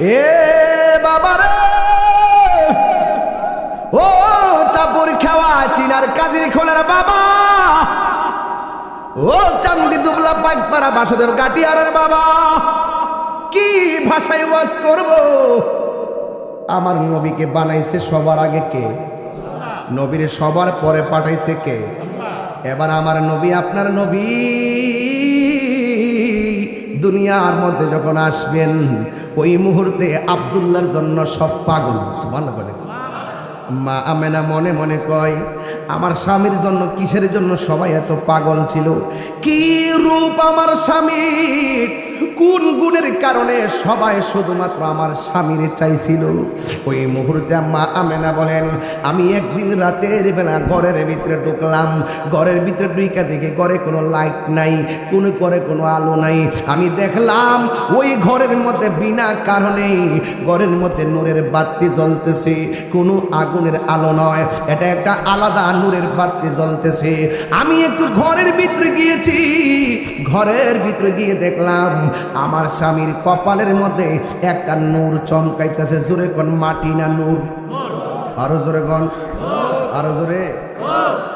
এ বাবা রে। ও চাপুর খাওয়া চিনার কাজির খোলার বাবা। ও চান্দি দুবলা পাইক পাড়া বাসুদেব গাটিয়ারের বাবা। কি ভাষায় ওয়াজ করব? আমার নবীকে বানাইছে সবার আগে কে? নবীর সবার পরে পাঠাইছে কে? এবার আমার নবী আপনার নবী। দুনিয়ার মধ্যে যখন আসবেন ওই মুহূর্তে আবদুল্লার জন্য সব পাগল, সুবহানাল্লাহ বলে। মা আমেনা মনে মনে কয়, আমার স্বামীর জন্য, কিসের জন্য সবাই এত পাগল ছিল? কি রূপ আমার স্বামীর? কোন গুণের কারণে সবাই শুধুমাত্র আমার স্বামীর চাইছিল? ওই মুহূর্তে মা আমেনা বলেন, আমি একদিন রাতের বেলা ঘরের ভিতরে ঢুকলাম। ঘরের ভিতরে ঢুকা দেখে ঘরে কোনো লাইট নাই, কোনো করে কোনো আলো নাই। আমি দেখলাম ওই ঘরের মধ্যে বিনা কারণেই ঘরের মধ্যে নূরের বাতি জ্বলতেছে। কোনো আগুনের আলো নয়, এটা একটা আলাদা নূরের বাতি জ্বলতেছে। আমি একটু ঘরের ভিতরে গিয়েছি। ঘরের ভিতরে গিয়ে দেখলাম আমার স্বামীর কপালের মধ্যে একটা নূর চমকাইতেছে। জোরে কোন মাটি না নূর? আরও জোরে কন? আরও জোরে?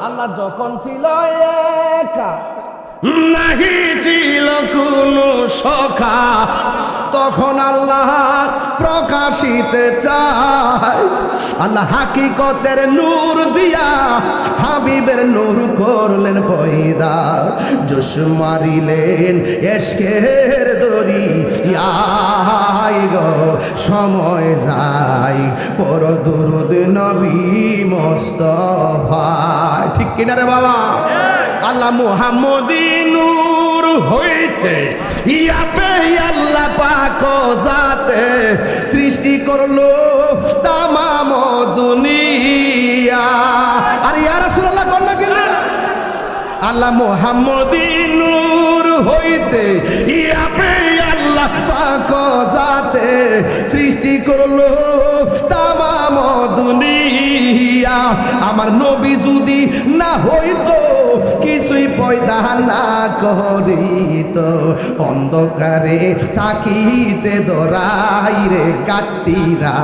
আল্লাহ যখন ছিল একা নাহি ছিল কোনো সখা। তখন আল্লাহ প্রকাশিতে চায় আল্লাহ হাকিকতের নূর দিয়া হাবিবের নূর করলেন পয়দা জোশ মারিলেন এসকের দরি আই গো, সময় যাই, পর দুরুদ নবী মোস্তফা ঠিক কিনা রে বাবা? আল্লাহ মুহাম্মদী হইতে। ইয়াবে আল্লাহ পাক জাতে সৃষ্টি করল তামাম দুনিয়া। আর ইয়া রাসূলুল্লাহ, কোন না? কেন আল্লাহ মুহাম্মদী নূর হইতে ইয়াবে আল্লাহ পাক জাতে সৃষ্টি করল তামাম দুনিয়া। আমার নবী যদি না হইতো কিছুই পয়দা না করিত। অন্ধকারে থাকিতে দরাই রে কাটিরা।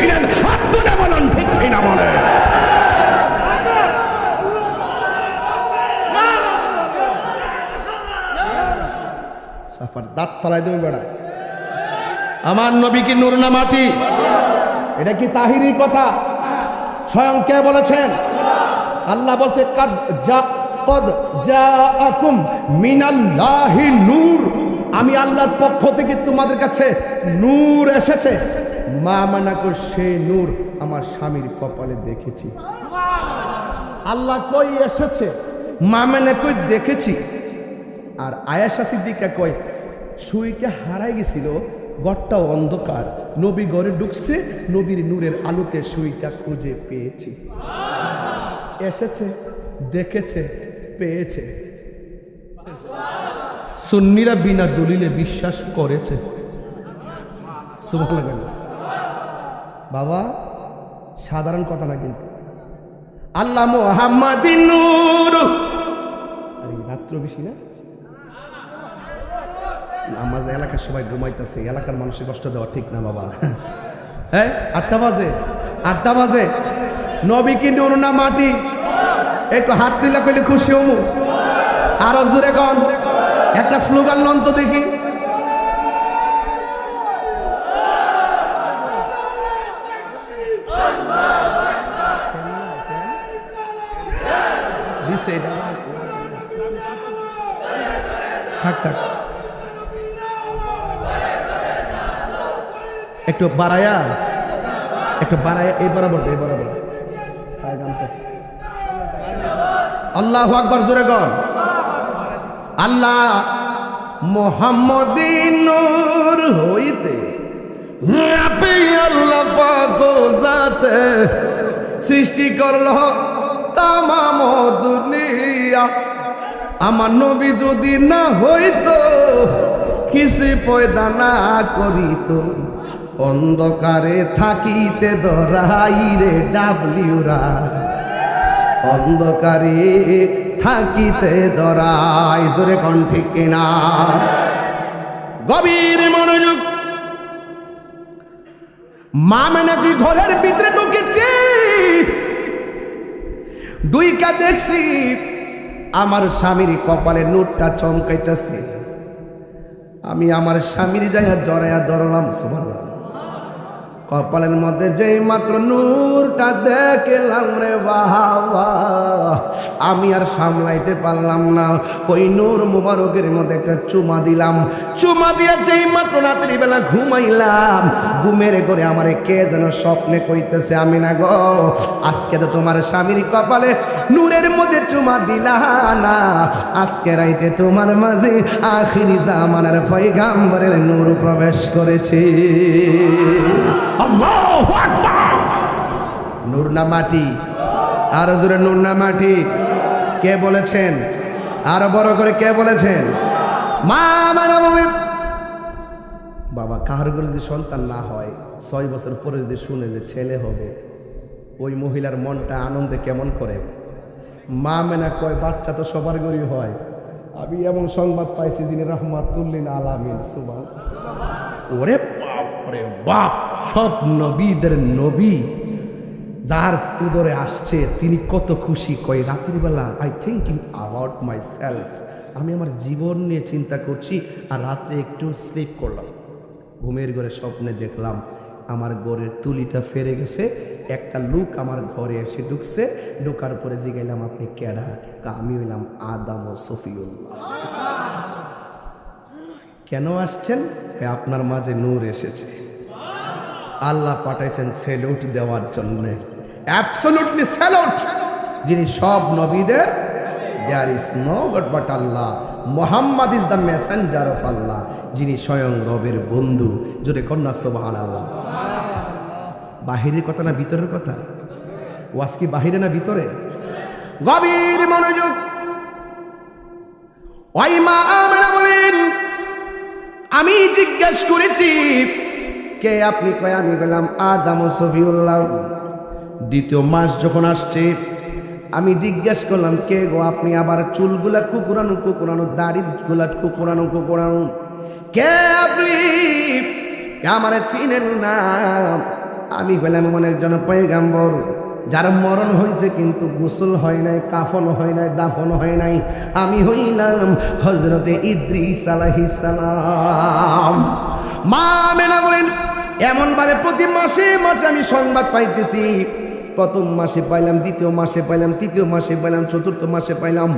ছিলেন তুলে বলেন ঠিক কিনা বলেন সাফার দাঁত ফালাই দেবে বেড়া আমার নবী কি নূর না মাটি? এটা কি তাহিরি কথা? স্বয়ং কে বলেছেন? আল্লাহ বলছে কাদ যা কদ জাআকুম মিনাল্লাহি নূর। আমি আল্লাহর পক্ষ থেকে তোমাদের কাছে নূর এসেছে। মা মানা কর সে নূর আমার স্বামীর কপালে দেখেছি। আল্লাহ কই এসেছে? মা মানে কই দেখেছি। আর আয়াশা সিদ্দিকা কয় সুইটা হারাই গেছিল গড়টা অন্ধকার। নবী ঘরে ঢুকছে, নবীর নূরের আলোতে সুইটা খুঁজে পেয়েছি। এসেছে, দেখেছে, পেয়েছে। সুন্নিরা বিনা দলিলে বিশ্বাস করেছে। সুবহানাল্লাহ। বাবা, সাধারণ কথা না কিন্তু। আল্লাহ মোহাম্মদ নূর। আরে রাত্র বেশি না? আমাদের এলাকার সবাই ঘুমাইতেছে, এলাকার মানুষের কষ্ট দেওয়া ঠিক না বাবা। হ্যাঁ আটটা বাজে আটটা বাজে। নবী কি নুন না মাটি? একটু হাত দিলে কইলে খুশি হমু। আরও জোরে কন। একটা স্লোগান লন তো দেখি। দিছে, এটা। একটু বাড়ায়া একটু বাড়ায়া, এই বরাবর এই বরাবর। আল্লাহ আকবর, জোরে গন আল্লাহ মোহাম্মদিনুর হইতে আপনি আল্লাহ পাক সৃষ্টি করল তামাম দুনিয়া আমার নবী যদি না হইতো কিছু পয়দা না করিত। অন্ধকারে থাকিতে দরাই রে ডাবলিউরা। অন্ধকারে থাকিতে দরাই, জোরে কন ঠিক কিনা? গভীর মনোযোগ। মা নাকি ঘরের ভিতরে ঢুকেছে? দুইকা দেখছি। আমার স্বামীর কপালে নোটটা চমকাইতেছে। আমি আমার স্বামীর জায়গা জড়াইয়া ধরলাম সবার কপালের মধ্যে যেই মাত্র নূরটা দেখলাম রে বাবা, আমি আর সামলাইতে পারলাম না। ওই নূর মুবারকের মধ্যে একটা চুমা দিলাম। চুমা দিয়া যেই মাত্র রাত্রি বেলা ঘুমাইলাম, ঘুমের করে আমারে কে যেন স্বপ্নে কইতেছে, আমি না গো, আজকে তো তোমার স্বামীর কপালে নূরের মধ্যে চুমা দিলা না। আজকে রাইতে তোমার মাঝে আখিরি জামানার পয়গাম্বরের নূর প্রবেশ করেছে। নূর মাটি? আরও জোরে নূর মাটি। কে বলেছেন? আরও বড় করে কে বলেছেন? মা মানে বাবা, কাহার ঘরে যদি সন্তান না হয়, ছয় বছর পরে যদি শুনে যে ছেলে হবে, ওই মহিলার মনটা আনন্দে কেমন করে? মা মেনা কয়, বাচ্চা তো সবার ঘরেই হয়। আমি এমন সংবাদ পাইছি যিনি রহমাতুল্লিন আলামিন সুবান ওরে বাপরে বাপ। সব নবীদের নবী যার উদরে আসছে, তিনি কত খুশি কয়, রাত্রিবেলা I thinking about myself আমি আমার জীবন নিয়ে চিন্তা করছি আর রাত্রে একটু স্লিপ করলাম। ঘুমের ঘরে স্বপ্নে দেখলাম আমার ঘরের তুলিটা ফেরে গেছে, একটা লুক আমার ঘরে এসে ঢুকছে, ঢোকার পরে জিগাইলাম, আপনি কেডা? আমি হইলাম আদাম ও সফিউল্লাহ। কেন আসছেন? আপনার মাঝে নূর এসেছে। আল্লাহ পাঠাইছেন স্যালুট দেওয়ার জন্য। অ্যাবসলুটলি স্যালুট যিনি সব নবীদের there is no god but Allah. Muhammad is the messenger of Allah. যিনি স্বয়ং রবের বন্ধু। জোরে কন্যা সোবাহান আল্লাহ বাহিরের কথা না ভিতরের কথা? ওয়াজ কি বাহিরে না ভিতরে? গভীর মনোযোগ। ওই মা আমরা বলেন, আমি জিজ্ঞেস করেছি কে আপনি কয়? আমি বললাম, আদাম সফিউল্লাহ। দ্বিতীয় মাস যখন আসছে, আমি জিজ্ঞেস করলাম, কে গো আপনি আবার চুলগুলা কুকুরানো কুকুরানো দাড়িরগুলা কুকুরানো কুকুরানো? কে আপনি? আমার চিনেন না। আমি বললাম মনে একজন পয়গাম্বর, যার মরণ হয়েছে কিন্তু গোসল হয় নাই, কাফন হয় নাই, দাফন হয় নাই। আমি হইলাম হজরতে ইদ্রিস আলাইহিস সালাম। মা মেনা বলেন এমন ভাবে প্রতি মাসে মাসে আমি সংবাদ পাইতেছি প্রথম মাসে পাইলাম দ্বিতীয় মাসে পাইলাম তৃতীয় মাসে পাইলাম চতুর্থ মাসে পাইলাম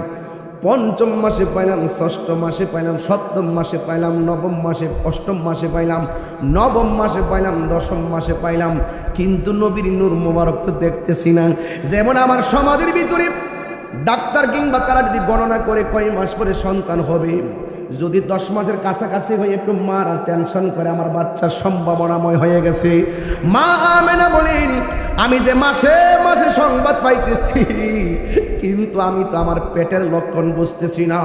পঞ্চম মাসে পাইলাম ষষ্ঠ মাসে পাইলাম সপ্তম মাসে পাইলাম নবম মাসে অষ্টম মাসে পাইলাম নবম মাসে পাইলাম দশম মাসে পাইলাম কিন্তু নবীর নূর মোবারক তো দেখতেছি না যেমন আমার সমাজের ভিতরে ডাক্তার কিংবা তারা যদি গণনা করে কয় মাস পরে সন্তান হবে যদি দশ মাসের কাছাকাছি হয়ে একটু মার টেনশন করে, আমার বাচ্চা সম্ভাবনাময় হয়ে গেছে। মা আমেনা বলেন, আমি যে মাসে মাসে সংবাদ পাইতেছি কিন্তু আমি তো আমার পেটের লক্ষণ বুঝতেছি না।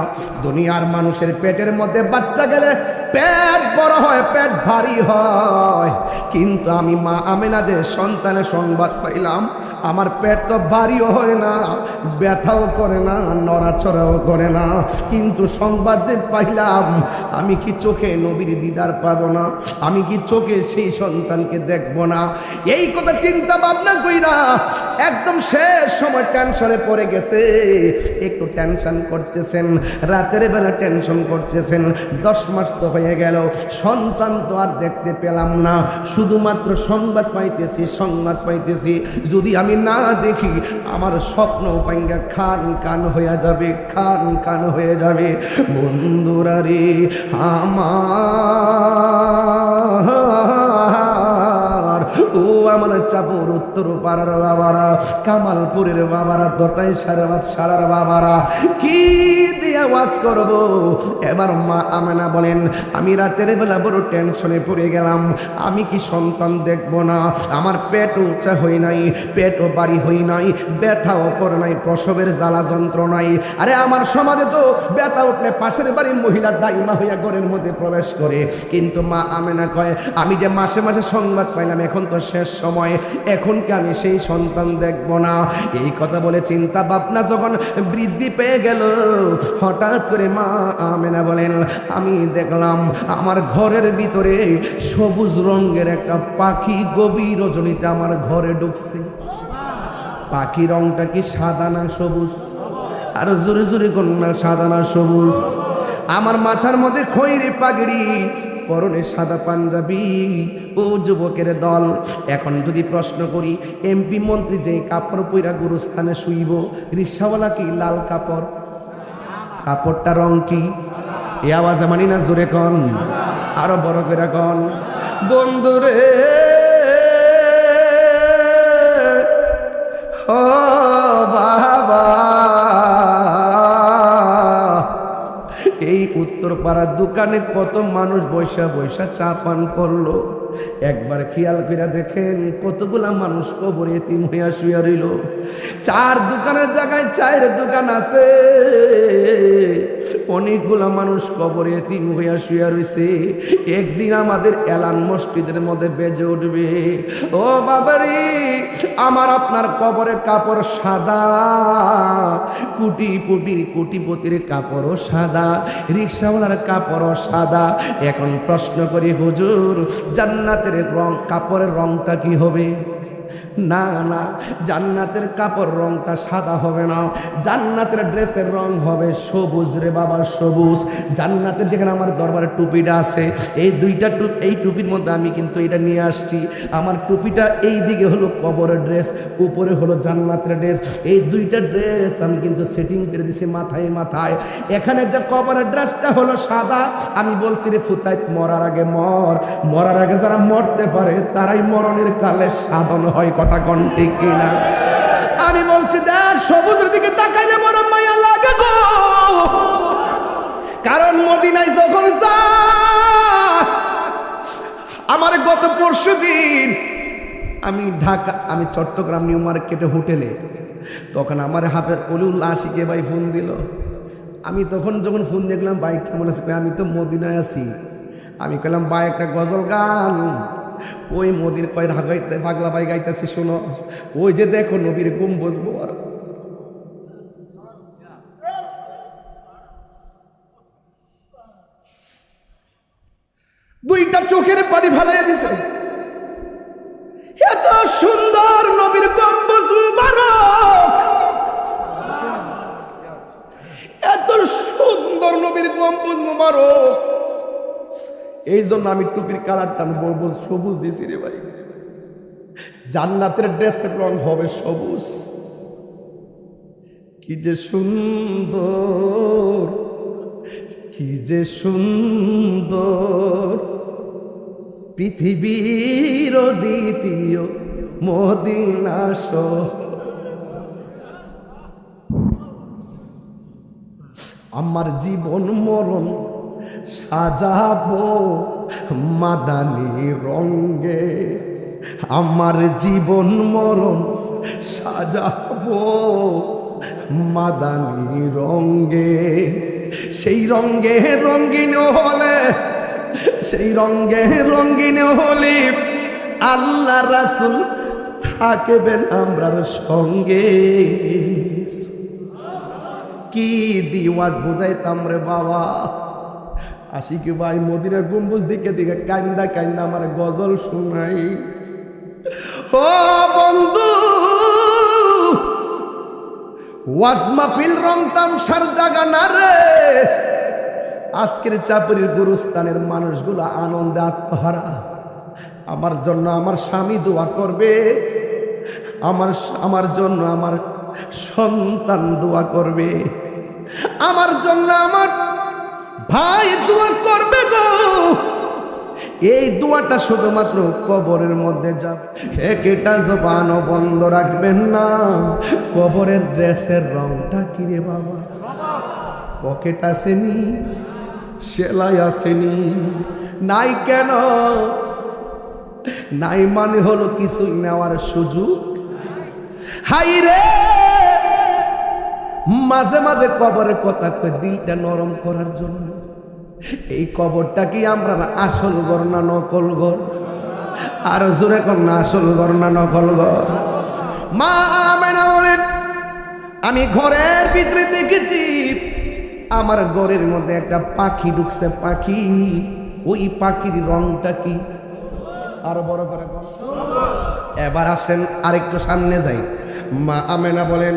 দুনিয়ার মানুষের পেটের মধ্যে বাচ্চা গেলে পেট বড় হয়, পেট ভারী হয়। কিন্তু আমি মা আমেনা যে সন্তানের সংবাদ পাইলাম, আমার পেট তো ভারীও হয় না, ব্যথাও করে না, নড়াচড়াও করে না। কিন্তু সংবাদ যে পাইলাম, আমি কি চোখে নবীর দিদার পাবো না? আমি কি চোখে সেই সন্তানকে দেখব না? এই কথা চিন্তা ভাবনা কইরা একদম শেষ সময় টেনশনে পড়ে গেছে। একটু টেনশন করতেছেন, রাতের বেলা টেনশন করতেছেন। দশ মাস তো হয়ে গেল, সন্তান তো আর দেখতে পেলাম না। শুধুমাত্র সংবাদ পাইতেছি সংবাদ পাইতেছি। যদি আমি না দেখি, আমার স্বপ্ন পাঙ্গা খান কান হয়ে যাবে, খান কান হয়ে যাবে। বন্ধুরা রে, আমার ও আমার চাপর উত্তর পাড়ার বাবারা কামালপুরের বাবারা দতাই সারা সারার বাবারা কি দিয়ে করব। এবার মা আমেনা বলেন, আমি রাতের বেলা বড় টেনশনে পড়ে গেলাম। আমি কি সন্তান দেখব না? আমার পেট উঁচা হই নাই পেটও বাড়ি হই নাই, ব্যথাও করে নাই, প্রসবের জ্বালা যন্ত্রণাই আরে আমার সমাজে তো ব্যথা উঠলে পাশের বাড়ির মহিলা দাইমা হইয়া ঘরের মধ্যে প্রবেশ করে। কিন্তু মা আমেনা কয়, আমি যে মাসে মাসে সংবাদ পাইলাম, এখন তো শেষ সময়। এখন কি আমি সেই সন্তান দেখব না? এই কথা বলে চিন্তা ভাবনা যখন বৃদ্ধি পেয়ে গেল। হঠাৎ করে মা আমেনা বলেন, আমি দেখলাম আমার ঘরের ভিতরে সবুজ রঙের একটা পাখি গভীর রজনীতে আমার ঘরে ঢুকছে। পাখি রংটা কি সাদা না সবুজ? আর জোরে জোরে কন্যা সাদা না সবুজ? আমার মাথার মধ্যে খৈরি পাগড়ি, পরনে সাদা পাঞ্জাবি। ও যুবকের দল, এখন যদি প্রশ্ন করি, এমপি মন্ত্রী যে কাপড় পইরা গুরুস্থানে শুইব, রিক্সাওয়ালা কি লাল কাপড়? কাপড়টা রং কি? এ আওয়াজ মানি না জোরে কন। আরও বড় করে কন। বন্ধুরে ও বাবা। এই উত্তর পাড়ার দোকানে কত মানুষ বৈশা বৈশা চা পান করল। একবার খেয়াল করে দেখেন কতগুলা মানুষ কবরে এতিম হইয়া শুয়া রইল। চার দোকানের জায়গায় চায়ের দোকান আছে। অনেকগুলা মানুষ কবরে তিন হইয়া শুয়া রয়েছে একদিন আমাদের এলান মসজিদের মধ্যে বেজে উঠবে। ও বাবারি, আমার আপনার কবরে কাপড় সাদা। কুটি পুটির কুটিপতির কাপড়ও সাদা, রিক্সাওয়ালার কাপড়ও সাদা। এখন প্রশ্ন করি, হুজুর, জান্নাতের রং, কাপড়ের রংটা কি হবে? না না, জান্নাতের কাপড় রংটা সাদা হবে না। জান্নাতের ড্রেসের রং হবে সবুজ রে বাবা, সবুজ। জান্নাতের যেখানে আমার দরবারে টুপিটা আছে, এই দুইটা টুপ এই টুপির মধ্যে আমি কিন্তু এটা নিয়ে আসছি। আমার টুপিটা এই দিকে হলো কবরের ড্রেস, উপরে হলো জান্নাতের ড্রেস। এই দুইটা ড্রেস আমি কিন্তু সেটিং করে দিছি মাথায় মাথায়। এখানে যে কবরের ড্রেসটা হলো সাদা, আমি বলছি রে, ফুতাইত মরার আগে মর। মরার আগে যারা মরতে পারে, তারাই মরণের কালে সাধন হয় কথা কন ঠিক কিনা? আমি বলছি, দেখ, সবুজের দিকে তাকাইলে বড় মায়া লাগে গো। কারণ মদিনায় যখন যা, আমার গত পরশু দিন আমি ঢাকা, আমি চট্টগ্রাম নিউ মার্কেটে হোটেলে, তখন আমার হাফে অলিউল আশিকে ভাই ফোন দিল। আমি তখন যখন ফোন দেখলাম বাইক কেমন আছে আমি তো মদিনায় আছি। আমি কইলাম, ভাই, একটা গজল গান। ওই মোদির কয় ঢাকাইতে পাগলা ভাই গাইতেছি, শোনো। ওই যে দেখো নবীর গুম বসবো আর দুইটা চোখের পানি ফেলাই দিছে। এত সুন্দর নবীর গম্বুজ, মুবারক এত সুন্দর নবীর গম্বুজ মুবারক এই জন্য আমি টুপির কালারটা বলব, সবুজ দিছি রে ভাই। জান্নাতের ড্রেসের রং হবে সবুজ। কি যে সুন্দর, কি যে সুন্দর। পৃথিবীর দ্বিতীয় মদিনা আমার জীবন মরণ সাজাবো মাদানি রঙ্গে আমার জীবন মরণ সাজাবো মাদানি রঙ্গে সেই রঙ্গে রঙ্গিন হলে, সেই রঙ্গে রঙ্গিন হলে আল্লাহ রাসুল থাকবেন আমরার সঙ্গে। কি দিওয়াজ বুঝাইতাম রে বাবা। আশিকি ভাই, মদিনার গম্বুজ দিকে দিকে কান্দা কান্দা আমার গজল শোনাই। ও বন্ধু, ওয়াজ মাহফিল রং তামসার জাগা না রে। আজকের চাপরির গুরুস্থানের মানুষগুলো আনন্দে আত্মহারা। আমার জন্য আমার স্বামী দোয়া করবে। আমার আমার জন্য আমার সন্তান দোয়া করবে। আমার জন্য আমার ভাই দোয়া করবে গো। এই দোয়াটা শুধুমাত্র কবরের মধ্যে যাবে। একটা জবানও বন্ধ রাখবেন না। কবরের ড্রেসের রংটা কিরে বাবা। পকেট আসেনি, সেলাই আসেনি। নাই কেন? নাই মানে হলো কিছুই নেওয়ার সুযোগ হাই রে মাঝে মাঝে কবরের কথা কয়ে দিলটা নরম করার জন্য। এই কবরটা কি আমরা আসল গর না নকল গর আর জোরে কর না আসল গর না নকল গর মা আমেনা বলেন, আমি ঘরের ভিতরে দেখেছি, আমার ঘরের মধ্যে একটা পাখি ঢুকছে, পাখি। ওই পাখির রংটা কি? আরও বড় করে এবার আসেন আরেকটু সামনে যাই। মা আমেনা বলেন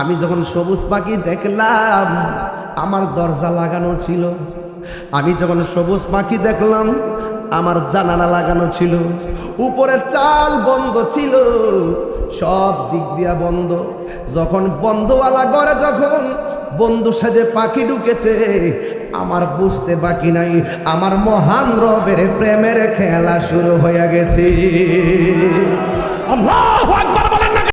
আমি যখন সবুজ পাখি দেখলাম, আমার দরজা লাগানো ছিল। আমি যখন সবুজ পাখি দেখলাম, আমার জানালা লাগানো ছিল। উপরে চাল বন্ধ ছিল। সব দিক দিয়া বন্ধ। যখন বন্ধওয়ালা ঘরে যখন বন্ধু সাজে পাখি ঢুকেছে, আমার বুঝতে বাকি নাই। আমার মহান রবের প্রেমের খেলা শুরু হয়ে গেছে। আল্লাহ